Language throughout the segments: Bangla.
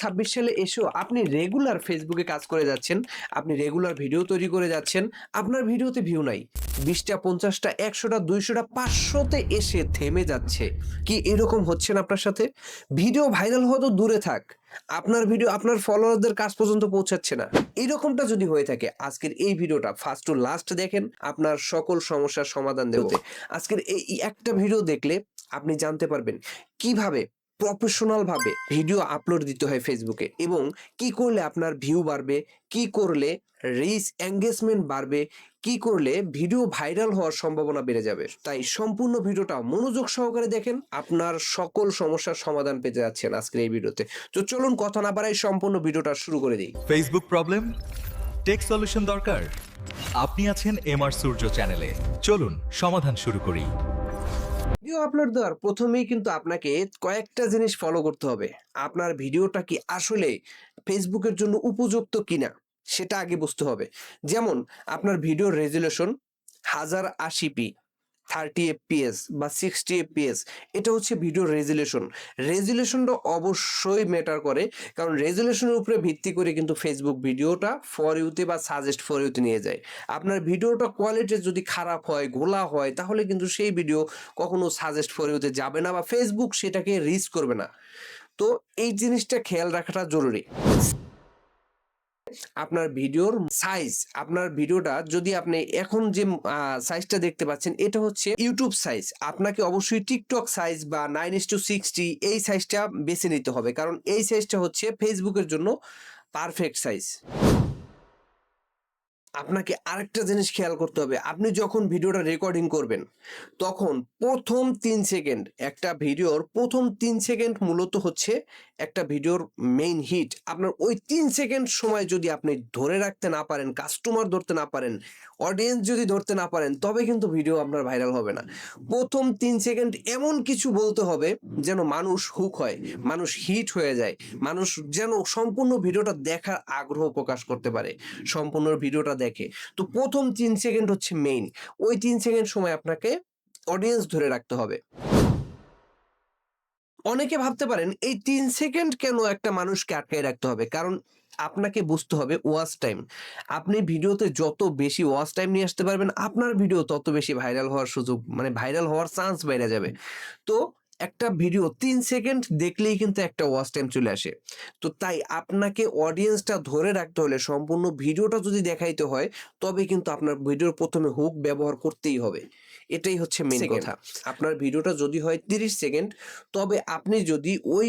ছাব্বিশ সালে এসেও আপনি রেগুলার ফেসবুকে কাজ করে যাচ্ছেন আপনি রেগুলার ভিডিও তৈরি করে যাচ্ছেন আপনার ভিডিওতে ভিউ নাই। বিশটা পঞ্চাশটা একশোটা দুইশোটা পাঁচশোতে এসে থেমে যাচ্ছে। কি এরকম হচ্ছে না আপনার সাথে? ভিডিও ভাইরাল হওয়া তো দূরে থাক। আপনার ভিডিও আপনার ফলোয়ারদের কাছ পর্যন্ত পৌঁছাচ্ছে না। এরকমটা যদি হয়ে থাকে আজকের এই ভিডিওটা ফার্স্ট টু লাস্ট দেখেন আপনার সকল সমস্যার সমাধান দেওয়া আজকের এই একটা ভিডিও দেখলে আপনি জানতে পারবেন কীভাবে প্রফেশনাল ভাবে ভিডিও আপলোড দিতে হয় ফেসবুকে এবং কি করলে আপনার ভিউ বাড়বে, কি করলে রিচ এঙ্গেজমেন্ট বাড়বে, কি করলে ভিডিও ভাইরাল হওয়ার সম্ভাবনা বেড়ে যাবে। তাই সম্পূর্ণ ভিডিওটা মনোযোগ সহকারে দেখেন, আপনার সকল সমস্যার সমাধান পেতে যাচ্ছেন আজকের এই ভিডিওতে তো চলুন কথা না বাড়াই সম্পূর্ণ ভিডিওটা শুরু করে দিই। ফেসবুক প্রবলেম টেক সলিউশন দরকার? আপনি আছেন এমআর সূর্য চ্যানেলে চলুন, সমাধান শুরু করি। ভিডিও আপলোড দেওয়ার, প্রথমেই কিন্তু আপনাকে কয়েকটা জিনিস ফলো করতে হবে। আপনার ভিডিওটা কি আসলে ফেসবুকের জন্য উপযুক্ত কিনা, সেটা আগে বুঝতে হবে। যেমন, আপনার ভিডিওর রেজুলেশন হাজার আশি পি থার্টি এফপিএস বা সিক্সটি এফপিএস এটা হচ্ছে ভিডিওর রেজুলেশন রেজুলেশনটা অবশ্যই ম্যাটার করে, কারণ রেজুলেশনের উপরে ভিত্তি করে কিন্তু ফেসবুক ভিডিওটা ফর ইউতে বা সাজেস্ট ফর ইউতে নিয়ে যায়। আপনার ভিডিওটা কোয়ালিটি যদি খারাপ হয়, ঘোলা হয়, তাহলে কিন্তু সেই ভিডিও কখনো সাজেস্ট ফর ইউতে যাবে না বা ফেসবুক সেটাকে রিচ করবে না। তো এই জিনিসটা খেয়াল রাখাটা জরুরি। আপনার ভিডিওর সাইজ আপনার ভিডিওটা যদি আপনি এখন যে সাইজটা দেখতে পাচ্ছেন, এটা হচ্ছে ইউটিউব সাইজ আপনাকে অবশ্যই টিকটক সাইজ বা নাইন ইস টু সিক্সটি এই সাইজটা বেছে নিতে হবে। কারণ এই সাইজটা হচ্ছে ফেসবুকের জন্য পারফেক্ট সাইজ আপনাকে আরেকটা জিনিস খেয়াল করতে হবে। আপনি যখন ভিডিওটা রেকর্ডিং করবেন, তখন প্রথম তিন সেকেন্ড একটা ভিডিওর, প্রথম তিন সেকেন্ড মূলত হচ্ছে একটা ভিডিওর মেইন হিট আপনার ওই তিন সেকেন্ড সময় যদি আপনি ধরে রাখতে না পারেন কাস্টমার ধরতে না পারেন অডিয়েন্স যদি ধরতে না পারেন, তবে কিন্তু ভিডিও আপনার ভাইরাল হবে না। প্রথম তিন সেকেন্ড এমন কিছু বলতে হবে যেন মানুষ হুক হয়, মানুষ হিট হয়ে যায়, মানুষ যেন সম্পূর্ণ ভিডিওটা দেখার আগ্রহ প্রকাশ করতে পারে, সম্পূর্ণ ভিডিওটা দেখে। তো প্রথম তিন সেকেন্ড হচ্ছে মেইন ওই তিন সেকেন্ড সময় আপনাকে অডিয়েন্স ধরে রাখতে হবে। অনেকে ভাবতে পারেন, এই তিন সেকেন্ড কেন একটা মানুষকে আটকায় রাখতে হবে? কারণ আপনাকে বুঝতে হবে ওয়াচ টাইম। আপনি ভিডিওতে যত বেশি ওয়াচ টাইম নিয়ে আসতে পারবেন, আপনার ভিডিও তত বেশি ভাইরাল হওয়ার সুযোগ মানে ভাইরাল হওয়ার চান্স বেড়ে যাবে। তো একটা ভিডিও তিন সেকেন্ড দেখলেই কিন্তু একটা ওয়াচ টাইম চলে আসে। তো তাই আপনাকে অডিয়েন্সটা ধরে রাখতে হলে, সম্পূর্ণ ভিডিওটা যদি দেখাইতে হয়, তবে কিন্তু আপনার ভিডিওর প্রথমে হুক ব্যবহার করতেই হবে। এটাই হচ্ছে মেন কথা। আপনার ভিডিওটা যদি হয় তিরিশ সেকেন্ড তবে আপনি যদি ওই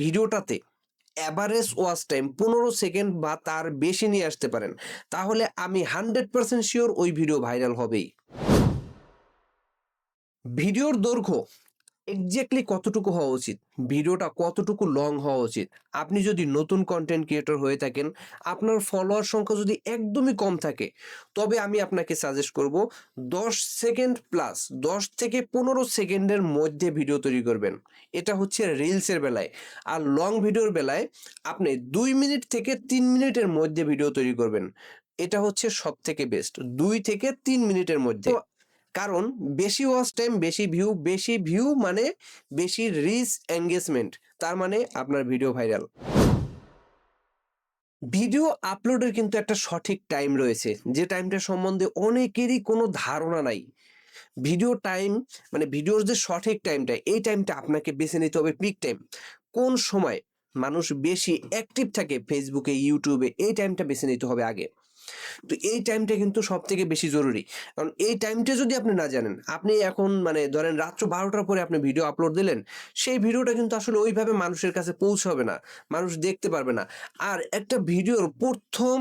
ভিডিওটাতে অ্যাভারেজ ওয়াচ টাইম পনেরো সেকেন্ড বা তার বেশি নিয়ে আসতে পারেন তাহলে আমি হান্ড্রেড পার্সেন্ট শিওর ওই ভিডিও ভাইরাল হবেই। ভিডিওর দৈর্ঘ্য এক্স্যাক্টলি কতটুকু হওয়া উচিত? ভিডিওটা কতটুকু লং হওয়া উচিত? আপনি যদি নতুন কন্টেন্ট ক্রিয়েটর হয়ে থাকেন, আপনার ফলোয়ার সংখ্যা যদি একদমই কম থাকে, তবে আমি আপনাকে সাজেস্ট করব দশ সেকেন্ড প্লাস দশ থেকে পনেরো সেকেন্ডের মধ্যে ভিডিও তৈরি করবেন। এটা হচ্ছে রিলসের বেলায়। আর লং ভিডিওর বেলায় আপনি দুই মিনিট থেকে তিন মিনিটের মধ্যে ভিডিও তৈরি করবেন। এটা হচ্ছে সব থেকে বেস্ট দুই থেকে তিন মিনিটের মধ্যে। কারণ বেশি ওয়াচ টাইম বেশি ভিউ বেশি ভিউ মানে বেশি রিচ এঙ্গেজমেন্ট তার মানে আপনার ভিডিও ভাইরাল ভিডিও আপলোডের কিন্তু একটা সঠিক টাইম রয়েছে, যে টাইমটা সম্বন্ধে অনেকেরই কোনো ধারণা নাই। ভিডিও টাইম মানে ভিডিওর যে সঠিক টাইমটা এই টাইমটা আপনাকে বেছে নিতে হবে পিক টাইম কোন সময় মানুষ বেশি অ্যাক্টিভ থাকে ফেসবুকে ইউটিউবে এই টাইমটা বেছে নিতে হবে আগে। তো এই টাইমটা কিন্তু সব থেকে বেশি জরুরি। কারণ এই টাইমটা যদি আপনি না জানেন, আপনি এখন মানে ধরেন রাত্র বারোটার পরে আপনি ভিডিও আপলোড দিলেন, সেই ভিডিওটা কিন্তু আসলে ওইভাবে মানুষের কাছে পৌঁছাবে না, মানুষ দেখতে পারবে না। আর একটা ভিডিওর প্রথম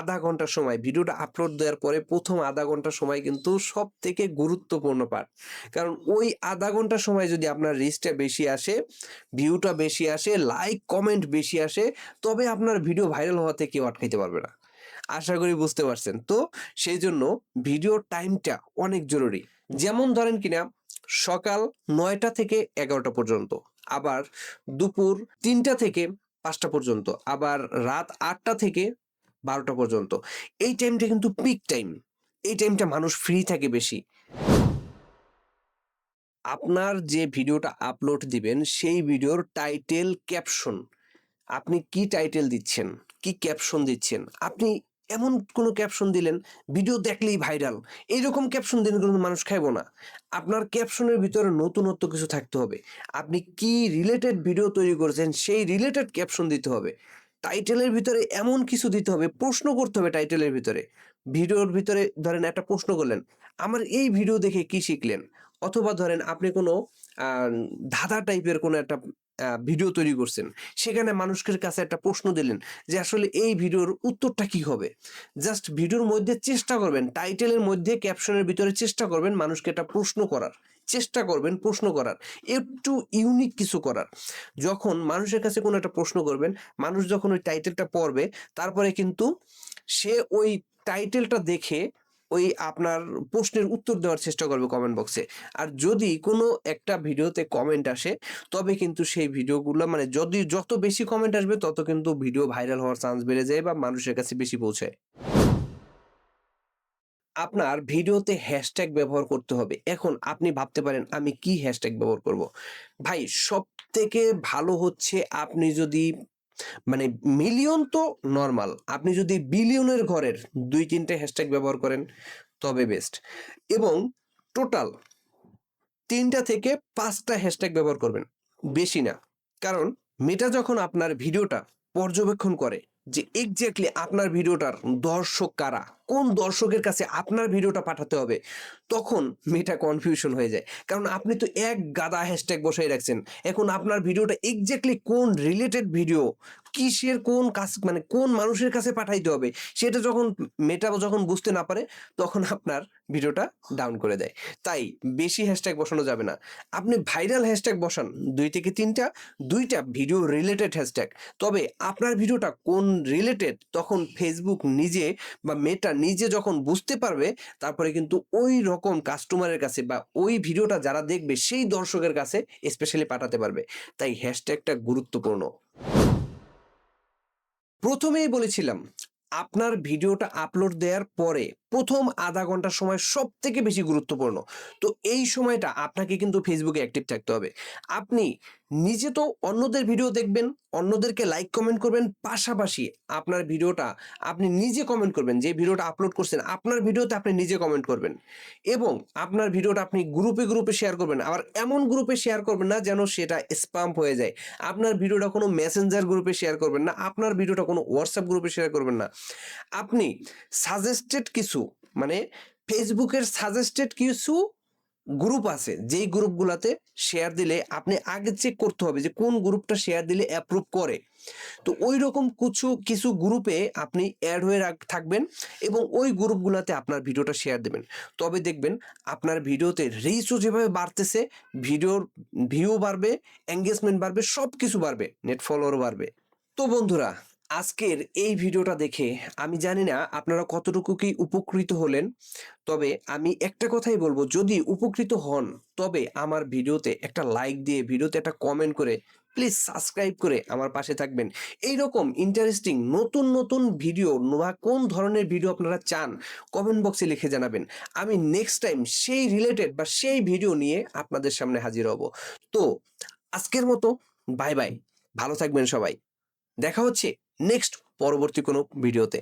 আধা ঘণ্টার সময় ভিডিওটা আপলোড দেওয়ার পরে প্রথম আধা ঘণ্টার সময় কিন্তু সব থেকে গুরুত্বপূর্ণ পার্ট কারণ ওই আধা ঘণ্টার সময় যদি আপনার রিচটা বেশি আসে ভিউটা বেশি আসে লাইক কমেন্ট বেশি আসে, তবে আপনার ভিডিও ভাইরাল হওয়াতে কেউ আটকাইতে পারবে না। আশা করি বুঝতে পারছেন। তো সেই জন্য ভিডিও টাইমটা অনেক জরুরি। যেমন ধরেন কিনা, সকাল নয়টা থেকে এগারোটা পর্যন্ত, আবার দুপুর তিনটা থেকে পাঁচটা পর্যন্ত, আবার রাত আটটা থেকে বারোটা পর্যন্ত। এই টাইমটা কিন্তু পিক টাইম এই টাইমটা মানুষ ফ্রি থাকে বেশি। আপনার যে ভিডিওটা আপলোড দিবেন, সেই ভিডিওর টাইটেল ক্যাপশন আপনি কি টাইটেল দিচ্ছেন? কি ক্যাপশন দিচ্ছেন? আপনি এমন কোনো ক্যাপশন দিলেন ভিডিও দেখলেই ভাইরাল এইরকম ক্যাপশন দিলে কিন্তু মানুষ খাইবো না। আপনার ক্যাপশনের ভিতরে নতুনত্ব কিছু থাকতে হবে। আপনি কি রিলেটেড ভিডিও তৈরি করেছেন, সেই রিলেটেড ক্যাপশন দিতে হবে। টাইটেলের ভিতরে এমন কিছু দিতে হবে, প্রশ্ন করতে হবে টাইটেলের ভিতরে। ভিডিওর ভিতরে ধরেন একটা প্রশ্ন করলেন, আমার এই ভিডিও দেখে কি শিখলেন? অথবা ধরেন আপনি কোনো ধাঁধা টাইপের কোনো একটা ভিডিও তৈরি করছেন। সেখানে মানুষের কাছে একটা প্রশ্ন দিলেন যে, আসলে এই ভিডিওর উত্তরটা কি হবে? জাস্ট ভিডিওর মধ্যে চেষ্টা করবেন টাইটেলের মধ্যে ক্যাপশনের ভিতরে চেষ্টা করবেন মানুষকে একটা প্রশ্ন করার। চেষ্টা করবেন প্রশ্ন করার, একটু ইউনিক কিছু করার। যখন মানুষের কাছে কোনো একটা প্রশ্ন করবেন, মানুষ যখন ওই টাইটেলটা পড়বে, তারপরে কিন্তু সে ওই টাইটেলটা দেখে ওই আপনার প্রশ্নের উত্তর দেওয়ার চেষ্টা করবে কমেন্ট বক্সে আর যদি কোনো একটা ভিডিওতে কমেন্ট আসে, তবে কিন্তু সেই ভিডিওগুলো মানে যদি যত বেশি কমেন্ট আসবে, তত কিন্তু ভিডিও ভাইরাল হওয়ার চান্স বেড়ে যায় বা মানুষের কাছে বেশি পৌঁছায়। আপনার ভিডিওতে হ্যাশট্যাগ ব্যবহার করতে হবে। এখন আপনি ভাবতে পারেন, আমি কি হ্যাশট্যাগ ব্যবহার করব? ভাই সব থেকে ভালো হচ্ছে আপনি যদি মানে মিলিয়ন তো নর্মাল আপনি যদি বিলিয়নের ঘরের দুই, তিনটে হ্যাশট্যাগ ব্যবহার করেন, তবে বেস্ট এবং টোটাল তিনটা থেকে পাঁচটা হ্যাশট্যাগ ব্যবহার করবেন, বেশি না। কারণ মেটা যখন আপনার ভিডিওটা পর্যবেক্ষণ করে যে এক্স্যাক্টলি আপনার ভিডিওটার দর্শক কারা কোন দর্শকের কাছে আপনার ভিডিওটা পাঠাতে হবে? তখন মেটা কনফিউশন হয়ে যায়। কারণ আপনি তো এক গাদা হ্যাশট্যাগ বসাই রাখছেন। এখন আপনার ভিডিওটা এক্স্যাক্টলি কোন রিলেটেড ভিডিও কিসের কোন কাজ মানে কোন মানুষের কাছে পাঠাইতে হবে? সেটা যখন মেটা যখন বুঝতে না পারে, তখন আপনার ভিডিওটা ডাউন করে দেয়। তাই বেশি হ্যাশট্যাগ বসানো যাবে না। আপনি ভাইরাল হ্যাশট্যাগ বসান, দুই থেকে তিনটা, দুইটা ভিডিও রিলেটেড হ্যাশট্যাগ তবে আপনার ভিডিওটা কোন রিলেটেড তখন ফেসবুক নিজে বা মেটা নিজে যখন বুঝতে পারবে, তারপরে কিন্তু ওই রকম কাস্টমারের কাছে বা ওই ভিডিওটা যারা দেখবে, সেই দর্শকের কাছে স্পেশালি পাঠাতে পারবে। তাই হ্যাশট্যাগটা গুরুত্বপূর্ণ। প্রথমেই বলেছিলাম, আপনার ভিডিওটা আপলোড দেওয়ার পরে প্রথম আধা ঘণ্টার সময় সব থেকে বেশি গুরুত্বপূর্ণ। তো এই সময়টা আপনাকে কিন্তু ফেসবুকে অ্যাক্টিভ থাকতে হবে। আপনি নিজে তো অন্যদের ভিডিও দেখবেন, অন্যদেরকে লাইক কমেন্ট করবেন, পাশাপাশি আপনার ভিডিওটা আপনি নিজে কমেন্ট করবেন, যে ভিডিওটা আপলোড করছেন, আপনার ভিডিওতে আপনি নিজে কমেন্ট করবেন। এবং আপনার ভিডিওটা আপনি গ্রুপে গ্রুপে শেয়ার করবেন, আবার এমন গ্রুপে শেয়ার করবেন না যেন সেটা স্পাম হয়ে যায়। আপনার ভিডিওটা কোনো মেসেঞ্জার গ্রুপে শেয়ার করবেন না, আপনার ভিডিওটা কোনো হোয়াটসঅ্যাপ গ্রুপে শেয়ার করবেন না। আপনি সাজেস্টেড কিছু মানে ফেসবুকের সাজেস্টেড কিছু গ্রুপ আছে, যেই গ্রুপগুলোতে শেয়ার দিলে আপনি আগে চেক করতে হবে যে কোন গ্রুপটা শেয়ার দিলে অ্যাপ্রুভ করে। তো ওই রকম কিছু কিছু গ্রুপে আপনি অ্যাড হয়ে থাকবেন এবং ওই গ্রুপগুলোতে আপনার ভিডিওটা শেয়ার দেবেন। তবে দেখবেন আপনার ভিডিওতে রিচও যেভাবে বাড়তেছে ভিডিওর ভিউ বাড়বে এঙ্গেজমেন্ট বাড়বে সব কিছু বাড়বে নেট ফলোয়ার বাড়বে। তো বন্ধুরা আজকের এই ভিডিওটা দেখে আমি জানি না আপনারা কতটুকু কি উপকৃত হলেন। তবে আমি একটা কথাই বলব, যদি উপকৃত হন, তবে আমার ভিডিওতে একটা লাইক দিয়ে, ভিডিওতে একটা কমেন্ট করে প্লিজ সাবস্ক্রাইব করে আমার পাশে থাকবেন। এই রকম ইন্টারেস্টিং নতুন নতুন ভিডিও বা কোন ধরনের ভিডিও আপনারা চান কমেন্ট বক্সে লিখে জানাবেন। আমি নেক্সট টাইম সেই রিলেটেড বা সেই ভিডিও নিয়ে আপনাদের সামনে হাজির হব। তো আজকের মতো বাই বাই ভালো থাকবেন সবাই। দেখা হচ্ছে। নেক্সট পরবর্তী কোনো ভিডিওতে।